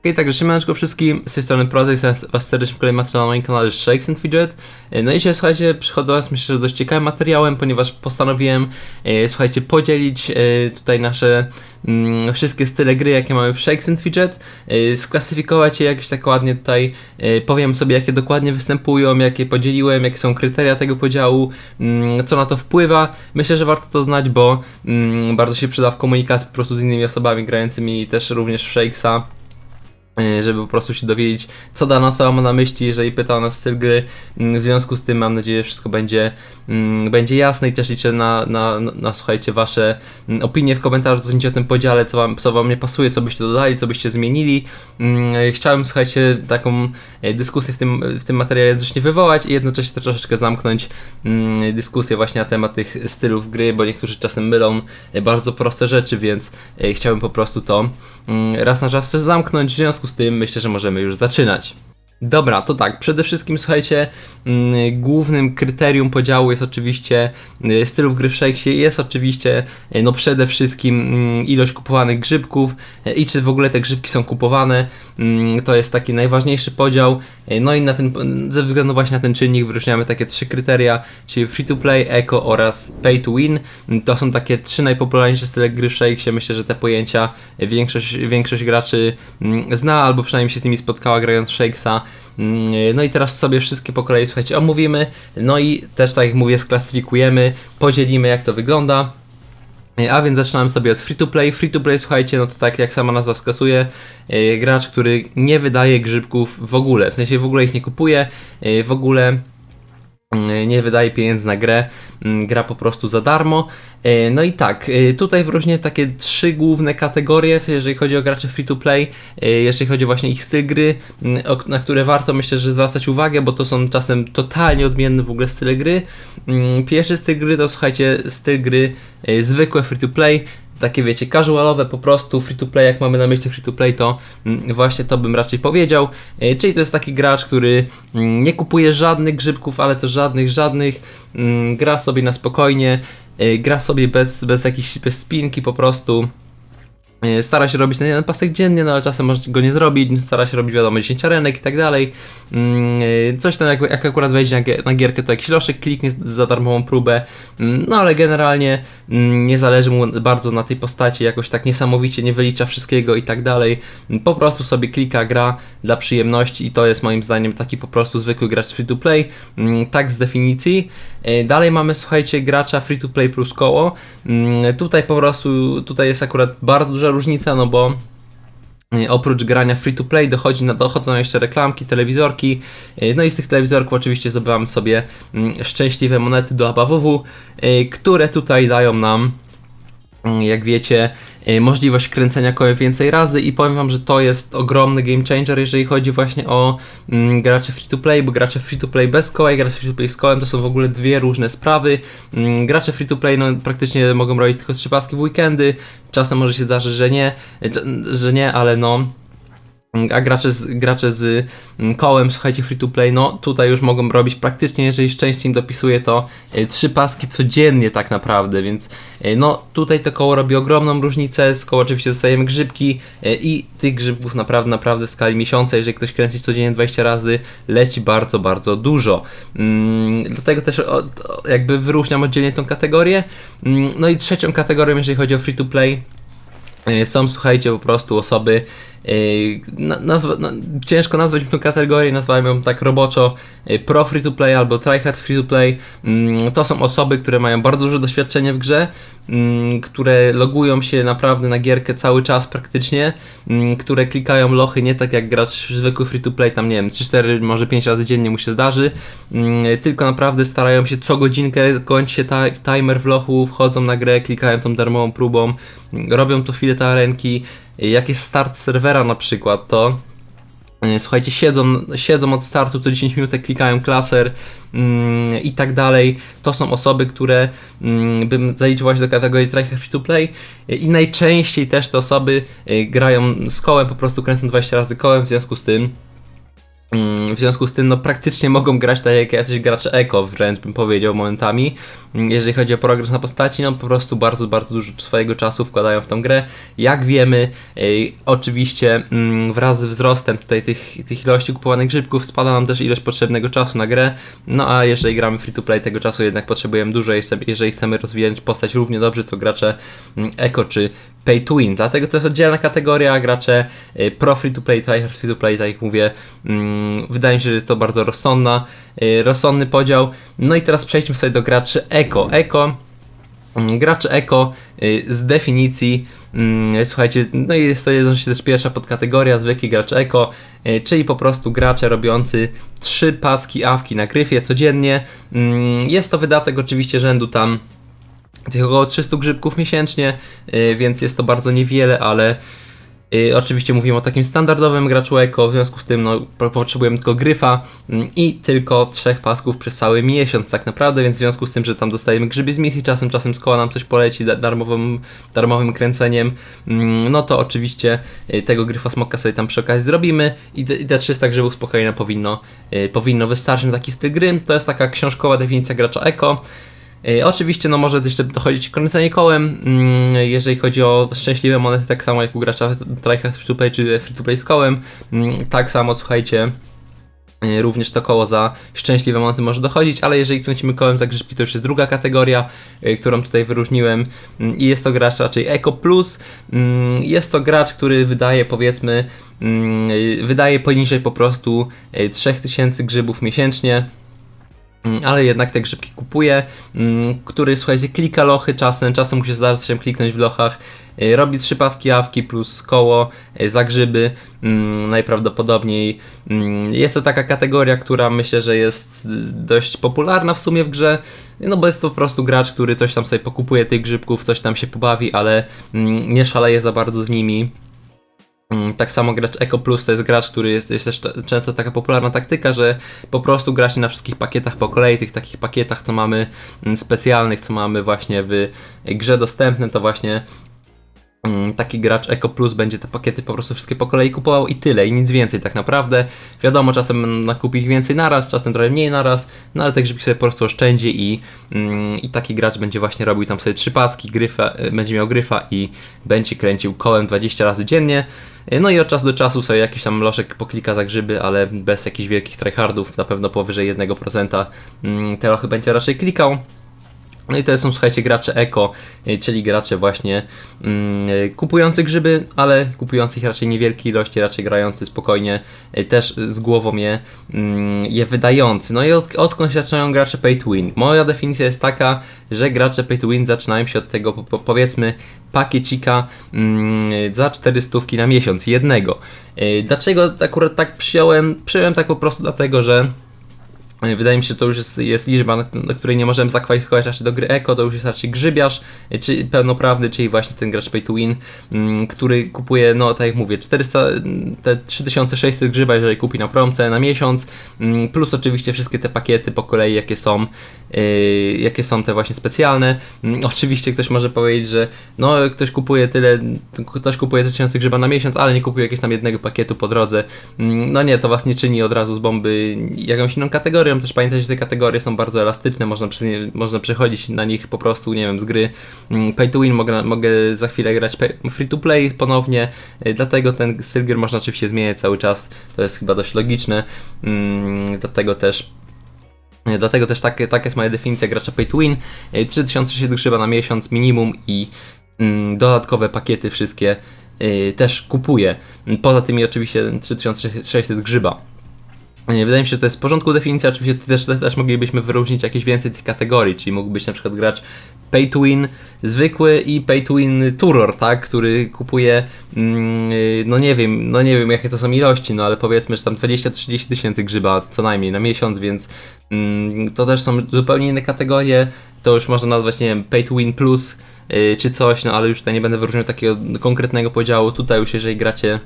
Okej, także siemaneczko wszystkim, z tej strony Protex, was serdecznie w kolejnym materiale na moim kanale Shakes and Fidget. E, No i dzisiaj słuchajcie, przychodzę was myślę, że z dość ciekawym materiałem, ponieważ postanowiłem, e, słuchajcie, podzielić e, tutaj nasze mm, wszystkie style gry, jakie mamy w Shakes and Fidget, e, sklasyfikować je jakoś tak ładnie tutaj, e, powiem sobie, jakie dokładnie występują, jakie podzieliłem, jakie są kryteria tego podziału, mm, co na to wpływa. Myślę, że warto to znać, bo mm, bardzo się przyda w komunikacji po prostu z innymi osobami grającymi też również w Shakesa żeby po prostu się dowiedzieć, co dana osoba ma na myśli, jeżeli pyta o nas styl gry. Mm, W związku z tym mam nadzieję, że wszystko będzie, mm, będzie jasne i też liczę na, na, na, na słuchajcie, wasze mm, opinie w komentarzu, co o tym podziale, co wam, co wam nie pasuje, co byście dodali, co byście zmienili. Chciałem, słuchajcie, taką e, dyskusję w tym, w tym materiale jednocześnie wywołać i jednocześnie też troszeczkę zamknąć dyskusję właśnie na temat tych stylów gry, bo niektórzy czasem mylą e, bardzo proste rzeczy, więc e, chciałem po prostu to raz na zawsze zamknąć. W związku z tym myślę, że możemy już zaczynać. Dobra, to tak, przede wszystkim słuchajcie, mm, głównym kryterium podziału jest oczywiście y, stylów gry w Shakesie, jest oczywiście y, no przede wszystkim mm, ilość kupowanych grzybków y, i czy w ogóle te grzybki są kupowane, Mm, to jest taki najważniejszy podział, no i na ten, ze względu właśnie na ten czynnik wyróżniamy takie trzy kryteria, czyli free to play, eco oraz pay to win, to są takie trzy najpopularniejsze style gry w Shakesie, myślę, że te pojęcia większość, większość graczy zna albo przynajmniej się z nimi spotkała grając w Shakesa, No i teraz sobie wszystkie po kolei, słuchajcie, omówimy. No i też, tak jak mówię, sklasyfikujemy, podzielimy jak to wygląda. E, A więc zaczynamy sobie od free to play. Free to play, słuchajcie, no to tak jak sama nazwa wskazuje, e, gracz, który nie wydaje grzybków w ogóle, w sensie w ogóle ich nie kupuje, e, w ogóle mm, nie wydaje pieniędzy na grę, mm, gra po prostu za darmo. E, No i tak, e, tutaj wyróżnię takie trzy główne kategorie, jeżeli chodzi o graczy free to play, e, jeżeli chodzi właśnie ich styl gry, mm, na które warto myślę, że zwracać uwagę, bo to są czasem totalnie odmienne w ogóle style gry. Mm, Pierwszy styl gry to słuchajcie, styl gry zwykłe free to play, takie wiecie, casualowe po prostu, free to play, jak mamy na myśli free to play, to mm, właśnie to bym raczej powiedział. E, Czyli to jest taki gracz, który mm, nie kupuje żadnych grzybków, ale to żadnych, żadnych, mm, gra sobie na spokojnie, e, gra sobie bez, bez jakiejś, bez spinki po prostu. E, Stara się robić na jeden pasek dziennie, no ale czasem może go nie zrobić, stara się robić wiadomo 10 arenek i tak dalej. Mm, e, Coś tam jak, jak akurat wejdzie na, gie- na gierkę, to jakiś loszek kliknie za darmową próbę. Mm, No ale generalnie mm, nie zależy mu bardzo na tej postaci, jakoś tak niesamowicie nie wylicza wszystkiego i tak dalej. Po prostu sobie klika, gra dla przyjemności i to jest moim zdaniem taki po prostu zwykły gracz free to play. Tak z definicji. E, Dalej mamy, słuchajcie, gracza free to play plus koło. Tutaj po prostu, tutaj jest akurat bardzo duża różnica, no bo e, oprócz grania free to play dochodzi na, dochodzą jeszcze reklamki, telewizorki. e, No i z tych telewizorków oczywiście zdobywamy sobie mm, szczęśliwe monety do ABWW, e, które tutaj dają nam jak wiecie, y, możliwość kręcenia kołem więcej razy i powiem wam, że to jest ogromny game changer, jeżeli chodzi właśnie o mm, gracze free to play, bo gracze free to play bez koła i gracze free to play z kołem to są w ogóle dwie różne sprawy. Mm, gracze free to play no, praktycznie mogą robić tylko trzy paski w weekendy, czasem może się zdarzyć, że nie, y, że nie, ale no a gracze z, gracze z mm, kołem, słuchajcie, free to play, no tutaj już mogą robić praktycznie, jeżeli szczęście im dopisuje, to y, trzy paski codziennie tak naprawdę, więc y, no tutaj to koło robi ogromną różnicę, z koła oczywiście dostajemy grzybki y, i tych grzybków naprawdę, naprawdę w skali miesiąca, jeżeli ktoś kręci codziennie 20 razy, leci bardzo, bardzo dużo. Mm, dlatego też jakby wyróżniam oddzielnie tą kategorię. Mm, no i trzecią kategorią, jeżeli chodzi o free to play, E, Są, słuchajcie, po prostu osoby, e, nazwa, no, ciężko nazwać tę kategorię, nazwałem ją tak roboczo e, pro free to play albo tryhard free to play. Mm, To są osoby, które mają bardzo duże doświadczenie w grze, mm, które logują się naprawdę na gierkę cały czas praktycznie, mm, które klikają lochy nie tak jak gracz zwykły free to play, tam nie wiem, 3-4, może 5 razy dziennie mu się zdarzy, tylko naprawdę starają się co godzinkę, kończy się timer w lochu, wchodzą na grę, klikają tą darmową próbą, robią to chwilę te arenki, jak jest start serwera na przykład, to E, Słuchajcie, siedzą, siedzą od startu, to 10 minut klikają klaser mm, i tak dalej. To są osoby, które mm, bym zaliczył właśnie do kategorii tryhard free to play E, i najczęściej też te osoby e, grają z kołem, po prostu kręcą 20 razy kołem, w związku z tym W związku z tym, no praktycznie mogą grać tak jak jacyś gracze eko, wręcz bym powiedział momentami. Mm, Jeżeli chodzi o progres na postaci, no po prostu bardzo, bardzo dużo swojego czasu wkładają w tą grę. Jak wiemy, oczywiście mm, wraz z wzrostem tutaj tych, tych ilości kupowanych grzybków spada nam też ilość potrzebnego czasu na grę. No a jeżeli gramy free to play, tego czasu jednak potrzebujemy dużo, jeżeli- chcemy rozwijać postać równie dobrze co gracze mm, eko czy pay to win. Dlatego to jest oddzielna kategoria gracze y, pro free to play, tryhard free to play, tak jak mówię. Mm, Wydaje mi się, że jest to bardzo rozsądna, y, rozsądny podział. No i teraz przejdźmy sobie do graczy eko. Eko Mm, Gracze eko y, z definicji, mm, słuchajcie, no i jest to jednocześnie też pierwsza podkategoria, zwykli gracz eko, czyli po prostu gracze robiący trzy paski awki na gryfie codziennie. Jest to wydatek oczywiście rzędu tam tych około 300 grzybków miesięcznie, y, więc jest to bardzo niewiele, ale y, oczywiście mówimy o takim standardowym graczu eko, w związku z tym no, po- potrzebujemy tylko gryfa mm, i tylko trzech pasków przez cały miesiąc tak naprawdę, więc w związku z tym, że tam dostajemy grzyby z misji, czasem czasem z koła nam coś poleci da- darmowym, darmowym kręceniem, mm, no to oczywiście y, tego gryfa smoka sobie tam przy okazji zrobimy i te, i te 300 grzybów spokojnie powinno, powinno wystarczyć na taki styl gry. To jest taka książkowa definicja gracza eko. E, Oczywiście, no może jeszcze dochodzić kręcenie kołem, mm, jeżeli chodzi o szczęśliwe monety, tak samo jak u gracza tryhard free to play czy free to play z kołem, Mm, tak samo słuchajcie, e, również to koło za szczęśliwe monety może dochodzić, ale jeżeli kręcimy kołem za grzybki, to już jest druga kategoria, e, którą tutaj wyróżniłem. Mm, i jest to gracz raczej Eco Plus, jest to gracz, który wydaje powiedzmy, wydaje poniżej po prostu e, 3000 grzybów miesięcznie, ale jednak te grzybki kupuje, mm, który słuchajcie, klika lochy czasem, czasem mu się zdarza się kliknąć w lochach, y, robi trzy paski awki plus koło y, za grzyby, mm, najprawdopodobniej. Mm, Jest to taka kategoria, która myślę, że jest dość popularna w sumie w grze, no bo jest to po prostu gracz, który coś tam sobie pokupuje tych grzybków, coś tam się pobawi, ale mm, nie szaleje za bardzo z nimi. Mm, Tak samo gracz Eco Plus to jest gracz, który jest, jest też często taka popularna taktyka, że po prostu gra się na wszystkich pakietach po kolei, tych takich pakietach, co mamy mm, specjalnych, co mamy właśnie w grze dostępne, to właśnie taki gracz Eco Plus będzie te pakiety po prostu wszystkie po kolei kupował i tyle, i nic więcej tak naprawdę. Wiadomo, czasem nakupi ich więcej naraz, czasem trochę mniej naraz, no ale tak, żeby sobie po prostu oszczędzi i, mm, i taki gracz będzie właśnie robił tam sobie trzy paski, gryfa, y, będzie miał gryfa i będzie kręcił kołem 20 razy dziennie. Y, No i od czasu do czasu sobie jakiś tam loszek poklika za grzyby, ale bez jakichś wielkich tryhardów, na pewno powyżej 1% mm, te lochy będzie raczej klikał. No i to są, słuchajcie, gracze eko, y, czyli gracze właśnie mm, y, kupujący grzyby, ale kupujących raczej niewielkie ilości, raczej grający spokojnie, y, też z głową je, mm, je wydający. No i od, odkąd się zaczynają gracze pay to win? Moja definicja jest taka, że gracze pay to win zaczynają się od tego, po, po, powiedzmy, pakiecika mm, za 400 na miesiąc, jednego. Dlaczego akurat tak przyjąłem? Przyjąłem tak po prostu dlatego, że Wydaje mi się, że to już jest, jest liczba, na, na której nie możemy zakwalifikować raczej do gry Eko, to już jest raczej grzybiarz, e, czy pełnoprawny, czyli właśnie ten gracz pay to win, mm, który kupuje, no tak jak mówię, 400, mm, te 3600 grzyba, jeżeli kupi na promce na miesiąc, mm, plus oczywiście wszystkie te pakiety po kolei, jakie są, jakie są te właśnie specjalne. Mm, Oczywiście ktoś może powiedzieć, że no ktoś kupuje tyle, ktoś kupuje 3000 grzyba na miesiąc, ale nie kupuje jakiegoś tam jednego pakietu po drodze. Mm, No nie, to was nie czyni od razu z bomby jakąś inną kategorią. Też pamiętajcie, że te kategorie są bardzo elastyczne, można, przy, można przechodzić na nich po prostu, nie wiem, z gry mm, pay to win, mogę, mogę za chwilę grać free to play ponownie, y, dlatego ten styl można oczywiście zmieniać cały czas, to jest chyba dość logiczne, dlatego też Dlatego też tak, taka jest moja definicja gracza pay to win. E, 3000 grzyba na miesiąc minimum i mm, dodatkowe pakiety wszystkie y, też kupuję. Poza tymi oczywiście 3600 grzyba. E, Wydaje mi się, że to jest w porządku definicja. Oczywiście też, też, moglibyśmy wyróżnić jakieś więcej tych kategorii, czyli mógłby być na przykład gracz pay to win zwykły i pay to win turor, tak, który kupuje, mm, no nie wiem, no nie wiem jakie to są ilości, no ale powiedzmy, że tam 20-30 tysięcy grzyba co najmniej na miesiąc, więc mm, to też są zupełnie inne kategorie. To już można nazwać, nie wiem, pay to win plus y, czy coś, no ale już tutaj nie będę wyróżniał takiego konkretnego podziału. Tutaj już jeżeli gracie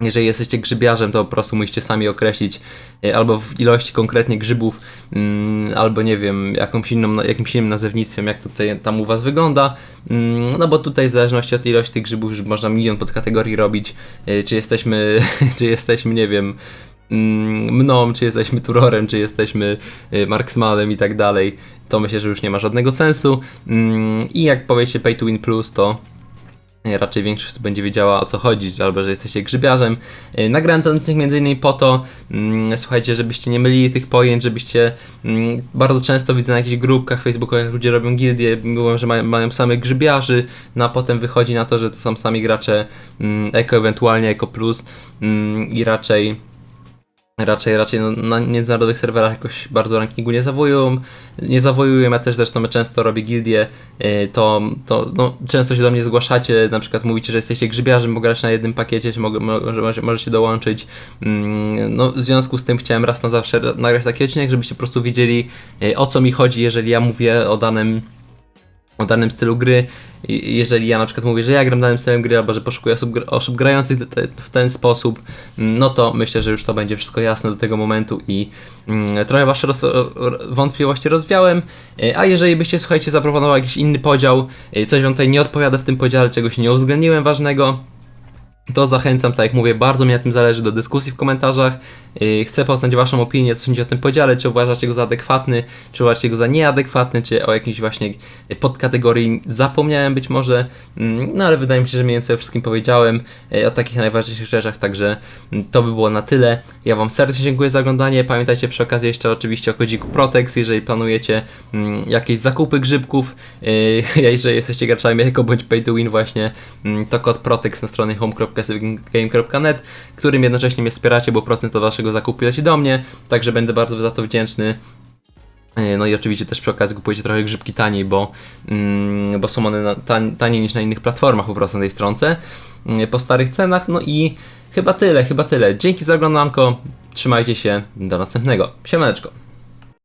jeżeli jesteście grzybiarzem, to po prostu musicie sami określić e, albo w ilości konkretnie grzybów, mm, albo nie wiem, jakąś inną, jakimś innym nazewnictwem, jak to tutaj, tam u Was wygląda. Mm, no bo tutaj w zależności od ilości tych grzybów już można milion podkategorii robić. E, Czy jesteśmy, czy jesteśmy, nie wiem, mm, mną, czy jesteśmy Turorem, czy jesteśmy y, Marksmanem i tak dalej, to myślę, że już nie ma żadnego sensu. I jak powiecie Pay to Win Plus, to E, raczej większość będzie wiedziała o co chodzi, albo że jesteście grzybiarzem. E, Nagrałem ten odcinek innymi po to, mm, słuchajcie, żebyście nie mylili tych pojęć, żebyście mm, bardzo często widzę na jakichś grupkach facebookowych, jak ludzie robią gildie, mówią, że mają, mają samych grzybiarzy, no a potem wychodzi na to, że to są sami gracze mm, Eko, ewentualnie Eko Plus i raczej raczej, raczej no, na międzynarodowych serwerach jakoś bardzo rankingu nie zawojują. Nie zawojują, ja też zresztą często robię gildie, yy, to, to no, często się do mnie zgłaszacie, na przykład mówicie, że jesteście grzybiarzem, bo grać na jednym pakiecie, czy mogę, może, możecie dołączyć. Mm, no, w związku z tym chciałem raz na zawsze nagrać taki odcinek, żebyście po prostu wiedzieli yy, o co mi chodzi, jeżeli ja mówię o danym o danym stylu gry. Jeżeli ja na przykład mówię, że ja gram danym stylem gry, albo że poszukuję osób, osób grających w ten sposób, mm, no to myślę, że już to będzie wszystko jasne do tego momentu i mm, trochę wasze roz- ro- wątpliwości rozwiałem. E, A jeżeli byście, słuchajcie, zaproponował jakiś inny podział, e, coś wam tutaj nie odpowiada w tym podziale, czegoś nie uwzględniłem ważnego, to zachęcam, tak jak mówię, bardzo mi na tym zależy do dyskusji w komentarzach. Yy, Chcę poznać Waszą opinię, co sądzicie o tym podziale, czy uważacie go za adekwatny, czy uważacie go za nieadekwatny, czy o jakiejś właśnie podkategorii zapomniałem być może. Mm, No ale wydaje mi się, że mniej więcej o wszystkim powiedziałem, yy, o takich najważniejszych rzeczach, także mm, to by było na tyle. Ja Wam serdecznie dziękuję za oglądanie. Pamiętajcie przy okazji jeszcze oczywiście o kodziku Protex, jeżeli planujecie mm, jakieś zakupy grzybków, jeżeli jesteście graczami jako bądź pay to win właśnie, to kod Protex na stronie home.game.net, którym jednocześnie mnie wspieracie, bo procent od waszego zakupu leci do mnie, także będę bardzo za to wdzięczny. Yy, No i oczywiście też przy okazji kupujecie trochę grzybki taniej, bo, mm, bo są one na, tan, taniej niż na innych platformach po prostu na tej stronce, yy, po starych cenach. No i chyba tyle, chyba tyle. Dzięki za oglądanko, trzymajcie się, do następnego. Siemaneczko.